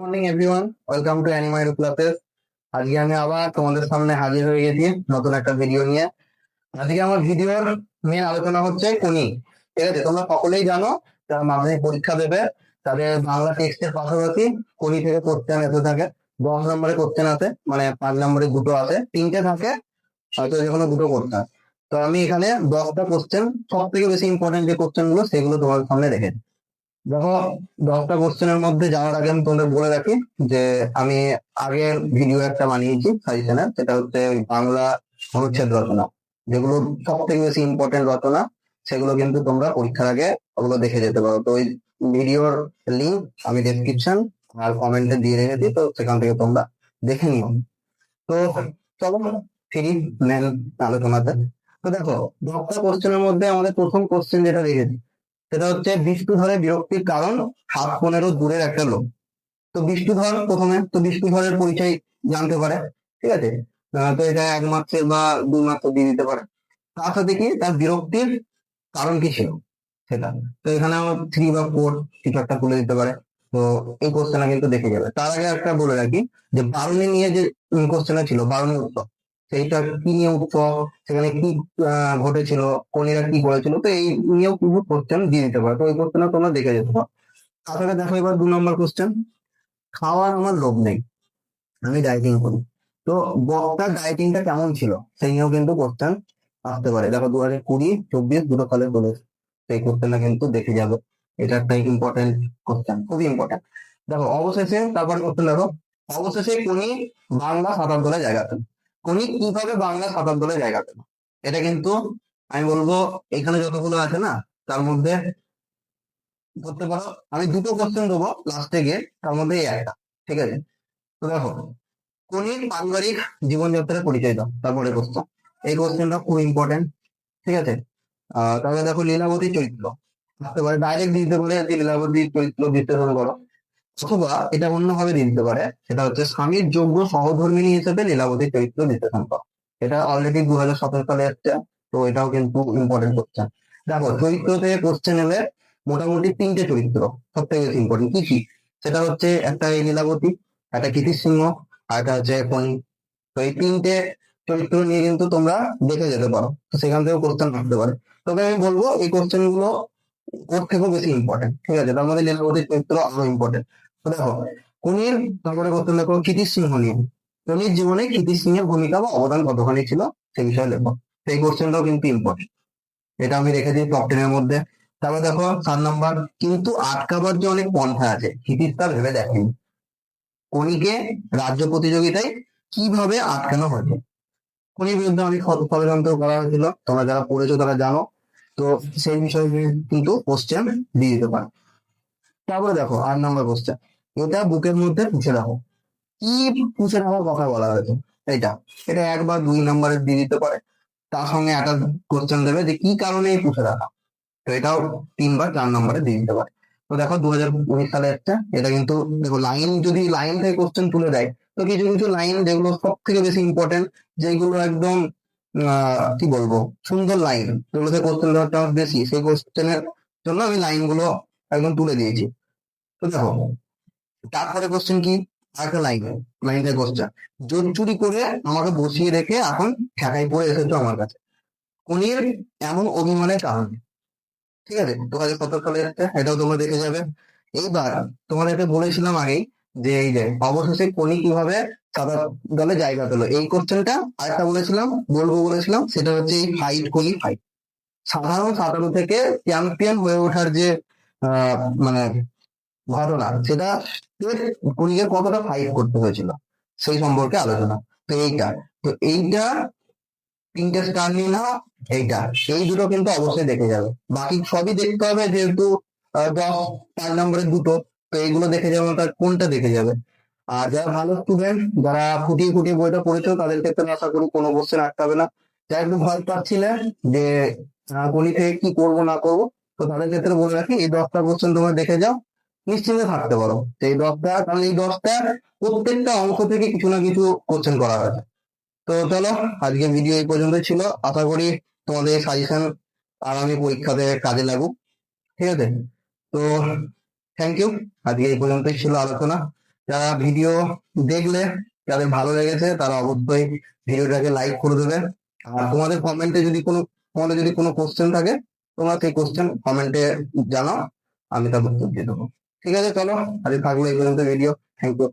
Morning everyone welcome to অ্যানিমাইড classes আজকে আমি আবার তোমাদের সামনে হাজির হয়ে গেছি নতুন একটা ভিডিও নিয়ে। আজকে আমার ভিডিওর মেন আলোচনা হচ্ছে কোনি। ঠিক আছে, তোমরা সকলেই জানো যারা মাধ্যমিক পরীক্ষা দেবে, তাদের বাংলা টেক্সটের পাশাপাশি কোনি থেকে কোশ্চেন এসে থাকে। দশ নম্বরে কোশ্চেন আছে মানে পাঁচ নম্বরে দুটো আছে তিনটে থাকে, হয়তো যে কোনো দুটো করতে তো আমি এখানে দশটা কোশ্চেন সব থেকে বেশি ইম্পর্টেন্ট যে কোশ্চেনগুলো, সেগুলো তোমার সামনে রেখেছি দেখো দশটা কোশ্চেনের মধ্যে জানার আগে আমি তোমাদের বলে রাখি যে আমি আগের ভিডিও একটা বানিয়েছি সাজেশনের সেটা হচ্ছে ওই বাংলা অনুচ্ছেদ রচনা। যেগুলো সব থেকে বেশি ইম্পর্টেন্ট রচনা সেগুলো কিন্তু তোমরা পরীক্ষার আগে ওগুলো দেখে যেতে পারো। তো ওই ভিডিওর লিঙ্ক আমি ডেসক্রিপশন আর কমেন্টে দিয়ে রেখেছি তো সেখান থেকে তোমরা দেখে নিও। তো চলো ফিরি মেন আলোচনাতে। তো দেখো দশটা কোশ্চেনের মধ্যে আমাদের প্রথম কোশ্চেন যেটা রেখেছি সেটা হচ্ছে বিষ্ণুধরের বিরক্তির কারণ সাত পনেরো দূরের একটা লোক। তো বিষ্ণুধর প্রথমে, তো বিষ্ণুধরের পরিচয় জানতে পারে, ঠিক আছে? তো এটা এক মাসের বা দুই মাস দিয়ে দিতে পারে। তার সাথে কি? তার বিরক্তির কারণ কি ছিল? সেটা। তো এখানে আমার থ্রি বা ফোর কিছু একটা তুলে দিতে পারে। তো এই কোশ্চেনটা কিন্তু দেখে যাবে। তার আগে একটা বলে রাখি যে বারুণী নিয়ে যে কোশ্চেনটা ছিল বারুণী উৎসব সেইটা কি নিয়ে উৎসব সেখানে কি ঘটেছিল? কোনেরা কি করেছিল তো এই নিয়েও কিন্তু কোশ্চেন দিয়ে দিতে পারে। তো এই কোশ্চেনটা তোমরা দেখে যেতে পারো। তারপরে দেখো এবার দু নম্বর কোশ্চেন খাওয়ার আমার লোভ নেই। আমি ডাইটিং করি। তো বক্তার ডাইটিংটা কেমন ছিল? সেই নিয়েও কিন্তু কোশ্চেন আসতে পারে। দেখো দু হাজার কুড়ি, চব্বিশ দুটো সালে বলেছে সেই কোশ্চেনটা কিন্তু দেখে যাবে। এটা একটা ইম্পর্টেন্ট কোশ্চেন খুবই ইম্পর্টেন্ট দেখো, অবশেষে তারপর কোশ্চেন দেখো। অবশেষে কোনি বাংলা দলে জায়গা কোনি কীভাবে বাংলা সাঁতার দলে জায়গা পেল এটা কিন্তু আমি বলব, এখানে যতগুলো আছে না, তার মধ্যে ধরতে পারো, আমি দুটো কোশ্চেন দেবো লাস্টে গিয়ে তার মধ্যে এই একটা, ঠিক আছে? তো দেখো কোনির পারিবারিক জীবনযাত্রার পরিচয় দাও তারপরে কোশ্চেন এই কোশ্চেনটা খুব ইম্পর্টেন্ট ঠিক আছে? তাহলে দেখো লীলাবতী চরিত্র। আসতে পারে ডাইরেক্ট দিতে পারে যে লীলাবতীর চরিত্র বিশ্লেষণ করো। অথবা এটা অন্যভাবে দিয়ে দিতে পারে, সেটা হচ্ছে স্বামীর যোগ্য সহধর্মিনী হিসেবে লীলাবতীর চরিত্র বিশ্লেষণ করো এটা অলরেডি দু হাজার সতেরো সালে এসছে, তো এটাও কিন্তু ইম্পর্টেন্ট কোশ্চেন দেখো চরিত্র থেকে কোশ্চেন এলে মোটামুটি তিনটে চরিত্র সব থেকে বেশি ইম্পর্টেন্ট কি কি? সেটা হচ্ছে একটা এই লীলাবতী, একটা কীর্তি সিংহ, আর একটা হচ্ছে ফণি তো এই তিনটে চরিত্র নিয়ে কিন্তু তোমরা দেখে যেতে পারো। তো সেখান থেকেও কোশ্চেন আসতে পারে। তবে আমি বলব, এই কোশ্চেনগুলো ওর থেকেও বেশি ইম্পর্টেন্ট ঠিক আছে? তার মধ্যে লীলাবতীর চরিত্র আরও ইম্পর্টেন্ট দেখো, কুনির, তারপরে কোশ্চেন দেখো কীর্তি সিংহ নিয়ে। কুনির জীবনে কীর্তি সিংহের ভূমিকা বা অবদান কতখানি ছিল? সে বিষয়ে লেখো। সেই কোশ্চেনটাও কিন্তু ইম্পর্টেন্ট এটা আমি রেখেছি টপ টেনের মধ্যে। তারপরে দেখো, সাত নাম্বার, কিন্তু আটকাবার যে অনেক পন্থা আছে হিতিস তা ভেবে দেখেনি। কোনিকে রাজ্য প্রতিযোগিতায় কীভাবে আটকানো হয়েছে? কোনির বিরুদ্ধে অনেক ষড়যন্ত্র করা হয়েছিল, তোমরা যারা পড়েছো তারা জানো। তো সেই বিষয়ে কিন্তু কোশ্চেন দিয়ে দিতে পারে। তারপরে দেখো আট নম্বর কোশ্চেন এটা বুকের মধ্যে পুষে রাখো। কি পুষে রাখার কথা বলা হয়েছে? এটা এটা এক বা দুই নম্বরের দিয়ে দিতে পারে। তার সঙ্গে একটা কোশ্চেন দেবে যে কি কারণে পুষে রাখা। তো এটাও তিন বা চার নম্বরে দিয়ে দিতে পারে। তো দেখো দু হাজার উনিশ সালে একটা, এটা কিন্তু দেখো লাইন যদি লাইন থেকে কোশ্চেন তুলে দেয়, তো কিছু কিছু লাইন যেগুলো সব থেকে বেশি ইম্পর্টেন্ট যেগুলো একদম কি বলব? সুন্দর লাইন যেগুলোতে কোশ্চেন বেশি সেই কোশ্চেনের জন্য আমি লাইনগুলো একদম তুলে দিয়েছি। তো দেখো তারপরে কোশ্চেন কি? আরেকটা লাইন লাইন থেকে কোশ্চেন জোর চুরি করে আমাকে বসিয়ে রেখে এখন ঠেকাই পড়ে এসেছ আমার কাছে। কোনির এমন অভিমানের কারণে। ঠিক আছে? দু হাজার সতেরো সালে এটাও তোমরা দেখে যাবে। এইবার তোমাদের এটা বলেছিলাম আগেই যে এই যে অবশেষে কোনি কীভাবে সাদা দলে জায়গা পেল। এই কোশ্চেনটা আরেকটা বলেছিলাম, বলব বলেছিলাম, সেটা হচ্ছে এই ফাইট ফাইট সাধারণ সাঁতারু থেকে চ্যাম্পিয়ন হয়ে ওঠার যে মানে ঘটনা, সেটা কোনিকে কতটা ফাইট করতে হয়েছিল, সেই সম্পর্কে আলোচনা। তো এইটা তো এইটা তিনটে স্টার নিয়ে নাও, এইটা। এই দুটো কিন্তু অবশ্যই দেখে যাবে। বাকি সবই দেখতে হবে যেহেতু দশ পাঁচ নম্বরের দুটো, তো এইগুলো দেখে যাবে তার কোনটা দেখে যাবে। আর যারা ভালো স্টুডেন্ট যারা ফুটিয়ে ফুটিয়ে বইটা পড়েছো তাদের ক্ষেত্রে আশা করি কোনো কোশ্চেন আটকাবে না। যারা একটু ভয় পাচ্ছিলেন যে গণিত কি করব, না করব, তো তাদের ক্ষেত্রে বলে রাখি, এই দশটা কোশ্চেন তোমরা দেখে যাও, নিশ্চিন্তে থাকতে পারো। এই দশটা, কারণ এই দশটা প্রত্যেকটা অংশ থেকে কিছু না কিছু কোশ্চেন করা হয়েছে তো চলো, আজকে ভিডিও এই পর্যন্ত ছিল। আশা করি তোমাদের সাজেশন আগামী পরীক্ষাতে কাজে লাগুক। ঠিক আছে? তো থ্যাংক ইউ আজকে এই পর্যন্তই ছিল আলোচনা। যারা ভিডিও দেখলে যাদের ভালো লেগেছে, তারা অবশ্যই ভিডিওটাকে লাইক করে দেবে। আর তোমাদের কমেন্টে যদি কোনো, তোমাদের যদি কোনো কোশ্চেন থাকে, তোমরা সেই কোশ্চেন কমেন্টে জানাও, আমি তার উত্তর দিয়ে দেবো। ঠিক আছে, চলো আজ থাকল এই পর্যন্ত ভিডিও থ্যাংক ইউ